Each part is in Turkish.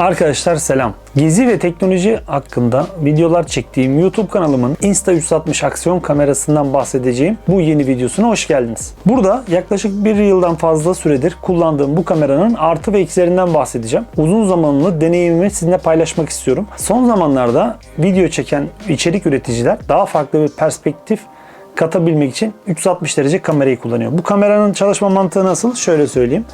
Arkadaşlar selam. Gezi ve teknoloji hakkında videolar çektiğim YouTube kanalımın Insta360 aksiyon kamerasından bahsedeceğim bu yeni videosuna hoş geldiniz. Burada yaklaşık bir yıldan fazla süredir kullandığım bu kameranın artı ve eksilerinden bahsedeceğim. Uzun zamanlı deneyimimi sizinle paylaşmak istiyorum. Son zamanlarda video çeken içerik üreticiler daha farklı bir perspektif katabilmek için 360 derece kamerayı kullanıyor. Bu kameranın çalışma mantığı nasıl? Şöyle söyleyeyim.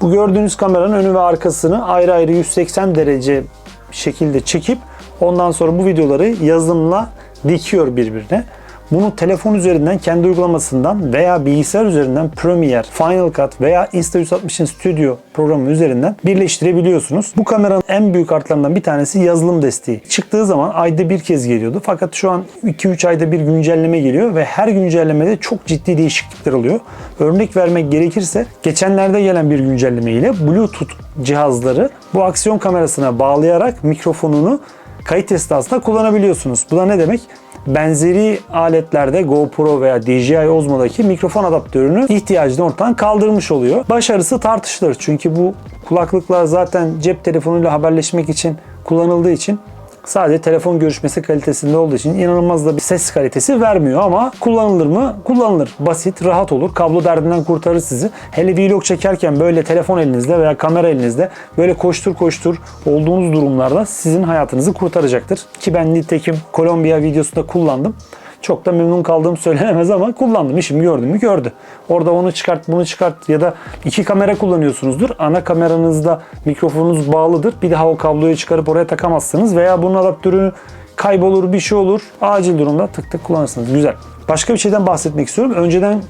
Bu gördüğünüz kameranın önü ve arkasını ayrı ayrı 180 derece şekilde çekip ondan sonra bu videoları yazılımla dikiyor birbirine. Bunu telefon üzerinden kendi uygulamasından veya bilgisayar üzerinden Premiere, Final Cut veya Insta360'ın Studio programı üzerinden birleştirebiliyorsunuz. Bu kameranın en büyük artlarından bir tanesi yazılım desteği. Çıktığı zaman ayda bir kez geliyordu. Fakat şu an 2-3 ayda bir güncelleme geliyor ve her güncellemede çok ciddi değişiklikler oluyor. Örnek vermek gerekirse geçenlerde gelen bir güncelleme ile Bluetooth cihazları bu aksiyon kamerasına bağlayarak mikrofonunu kayıt esnasında kullanabiliyorsunuz. Bu da ne demek? Benzeri aletlerde GoPro veya DJI Osmo'daki mikrofon adaptörünü ihtiyacını ortadan kaldırmış oluyor. Başarısı tartışılır çünkü bu kulaklıklar zaten cep telefonuyla haberleşmek için kullanıldığı için sadece telefon görüşmesi kalitesinde olduğu için inanılmaz da bir ses kalitesi vermiyor ama kullanılır mı? Kullanılır. Basit, rahat olur. Kablo derdinden kurtarır sizi. Hele vlog çekerken böyle telefon elinizde veya kamera elinizde böyle koştur koştur olduğunuz durumlarda sizin hayatınızı kurtaracaktır. Ki ben nitekim Kolombiya videosunda kullandım. Çok da memnun kaldığım söylenemez ama kullandım. İşimi gördüm mü gördü. Orada onu çıkart bunu çıkart ya da iki kamera kullanıyorsunuzdur. Ana kameranızda mikrofonunuz bağlıdır. Bir daha o kabloyu çıkarıp oraya takamazsınız veya bunun adaptörü kaybolur bir şey olur. Acil durumda tık tık kullanırsınız. Güzel. Başka bir şeyden bahsetmek istiyorum. Önceden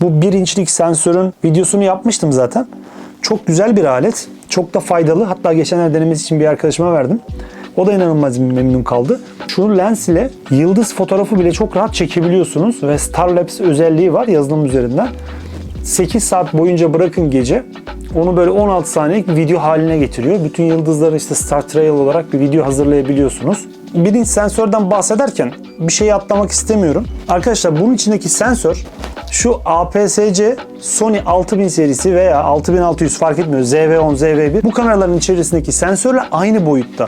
bu 1 inçlik sensörün videosunu yapmıştım zaten. Çok güzel bir alet. Çok da faydalı. Hatta geçenler denemesi için bir arkadaşıma verdim. O da inanılmaz memnun kaldı. Şu lens ile yıldız fotoğrafı bile çok rahat çekebiliyorsunuz ve Starlapse özelliği var yazılım üzerinden. 8 saat boyunca bırakın gece. Onu böyle 16 saniyelik bir video haline getiriyor. Bütün yıldızları işte Star Trail olarak bir video hazırlayabiliyorsunuz. Birinci sensörden bahsederken bir şeyi atlamak istemiyorum. Arkadaşlar bunun içindeki sensör şu APS-C Sony 6000 serisi veya 6600 fark etmiyor ZV-10, ZV-1 bu kameraların içerisindeki sensörle aynı boyutta.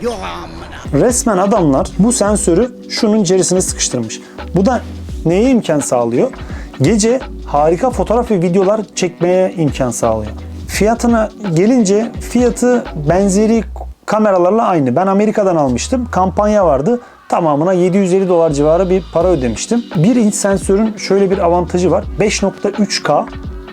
Resmen adamlar bu sensörü şunun içerisine sıkıştırmış. Bu da neye imkan sağlıyor? Gece harika fotoğraf ve videolar çekmeye imkan sağlıyor. Fiyatına gelince fiyatı benzeri kameralarla aynı. Ben Amerika'dan almıştım. Kampanya vardı. Tamamına 750 dolar civarı bir para ödemiştim. 1 inç sensörün şöyle bir avantajı var. 5.3K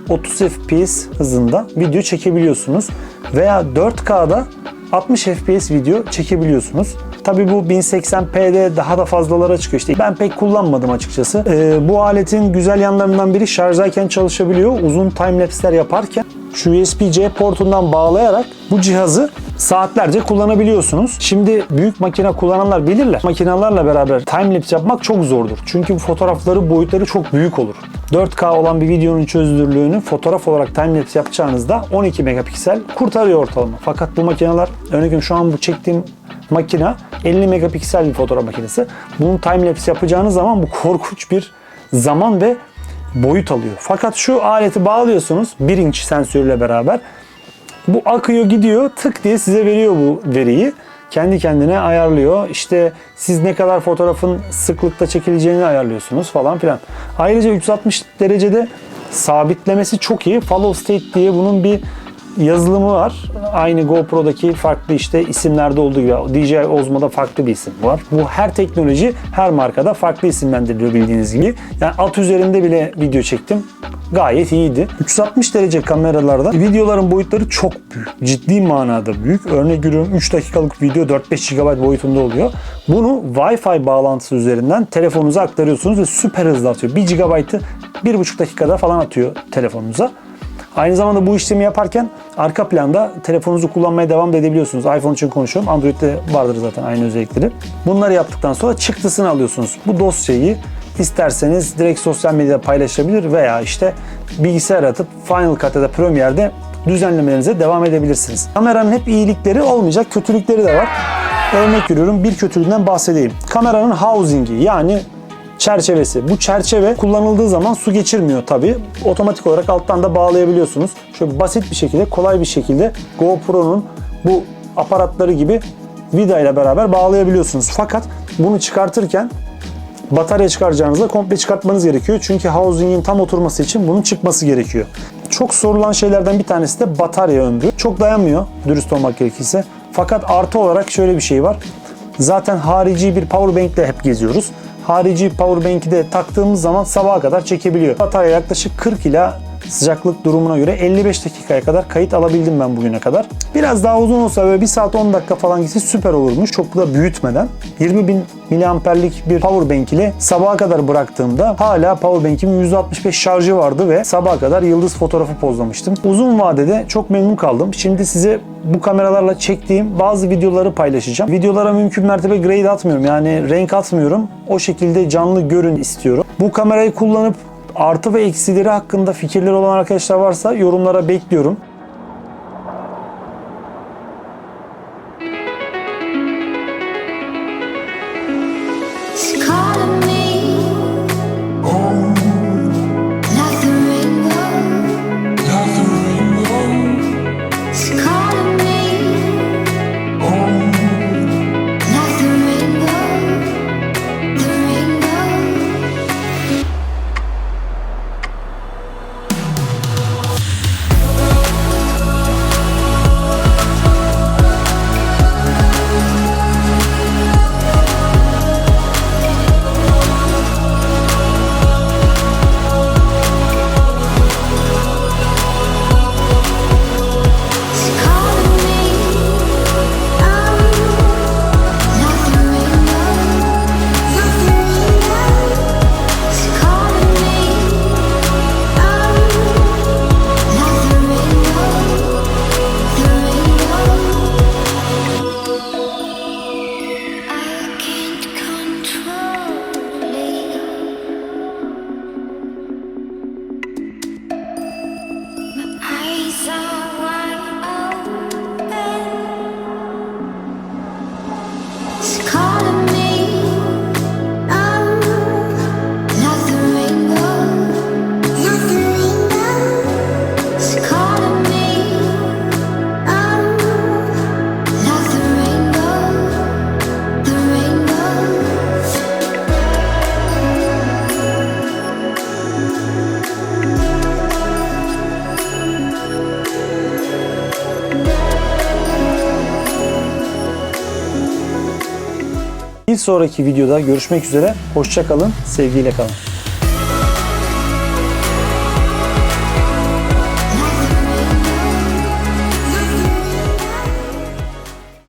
30 FPS hızında video çekebiliyorsunuz. Veya 4K'da 60 FPS video çekebiliyorsunuz. Tabi bu 1080p'de daha da fazlalara çıkıyor. İşte ben pek kullanmadım açıkçası. Ee, bu aletin güzel yanlarından biri şarjdayken çalışabiliyor. Uzun timelapse'ler yaparken şu USB-C portundan bağlayarak bu cihazı saatlerce kullanabiliyorsunuz. Şimdi büyük makine kullananlar bilirler. Makinelerle beraber timelapse yapmak çok zordur. Çünkü bu fotoğrafları boyutları çok büyük olur. 4K olan bir videonun çözünürlüğünü fotoğraf olarak timelapse yapacağınızda 12 megapiksel kurtarıyor ortalama. Fakat bu makineler örneğin şu an bu çektiğim makine 50 megapiksel bir fotoğraf makinesi. Bunun timelapse yapacağınız zaman bu korkunç bir zaman ve boyut alıyor. Fakat şu aleti bağlıyorsunuz 1 inç sensörle beraber. Bu akıyor gidiyor tık diye size veriyor bu veriyi. Kendi kendine ayarlıyor. İşte siz ne kadar fotoğrafın sıklıkta çekileceğini ayarlıyorsunuz falan filan. Ayrıca 360 derecede sabitlemesi çok iyi. Follow state diye bunun bir yazılımı var. Aynı GoPro'daki farklı işte isimlerde olduğu gibi DJI Osmo'da farklı bir isim var. Bu her teknoloji her markada farklı isimlendiriliyor bildiğiniz gibi. Yani alt üzerinde bile video çektim. Gayet iyiydi. 360 derece kameralarda videoların boyutları çok büyük. Ciddi manada büyük. Örnek veriyorum 3 dakikalık video 4-5 GB boyutunda oluyor. Bunu Wi-Fi bağlantısı üzerinden telefonunuza aktarıyorsunuz ve süper hızlı atıyor. 1 GB'ı 1,5 dakikada falan atıyor telefonunuza. Aynı zamanda bu işlemi yaparken arka planda telefonunuzu kullanmaya devam da edebiliyorsunuz. iPhone için konuşuyorum. Android'de vardır zaten aynı özellikleri. Bunları yaptıktan sonra çıktısını alıyorsunuz. Bu dosyayı isterseniz direkt sosyal medyada paylaşabilir veya işte bilgisayar atıp Final Cut ya da Premiere'de düzenlemelerinize devam edebilirsiniz. Kameranın hep iyilikleri olmayacak, kötülükleri de var. Örnek veriyorum bir kötülüğünden bahsedeyim. Kameranın housing'i yani çerçevesi. Bu çerçeve kullanıldığı zaman su geçirmiyor tabi. Otomatik olarak alttan da bağlayabiliyorsunuz. Şöyle basit bir şekilde, kolay bir şekilde GoPro'nun bu aparatları gibi vida ile beraber bağlayabiliyorsunuz. Fakat bunu çıkartırken batarya çıkaracağınızda komple çıkartmanız gerekiyor. Çünkü housing'in tam oturması için bunun çıkması gerekiyor. Çok sorulan şeylerden bir tanesi de batarya ömrü. Çok dayanmıyor dürüst olmak gerekirse. Fakat artı olarak şöyle bir şey var. Zaten harici bir power bank ile hep geziyoruz. Harici power bank'i de taktığımız zaman sabaha kadar çekebiliyor. Batarya yaklaşık 40 ila sıcaklık durumuna göre 55 dakikaya kadar kayıt alabildim ben bugüne kadar. Biraz daha uzun olsa böyle 1 saat 10 dakika falan gitse süper olurmuş. Çok da büyütmeden. 20 bin miliamperlik bir power bank ile sabaha kadar bıraktığımda hala power bank'imin 165 şarjı vardı ve sabaha kadar yıldız fotoğrafı pozlamıştım. Uzun vadede çok memnun kaldım. Şimdi size bu kameralarla çektiğim bazı videoları paylaşacağım. Videolara mümkün mertebe grade atmıyorum. Yani renk atmıyorum. O şekilde canlı görün istiyorum. Bu kamerayı kullanıp artı ve eksileri hakkında fikirleri olan arkadaşlar varsa yorumlara bekliyorum. Call caught Bir sonraki videoda görüşmek üzere. Hoşça kalın, sevgiyle kalın.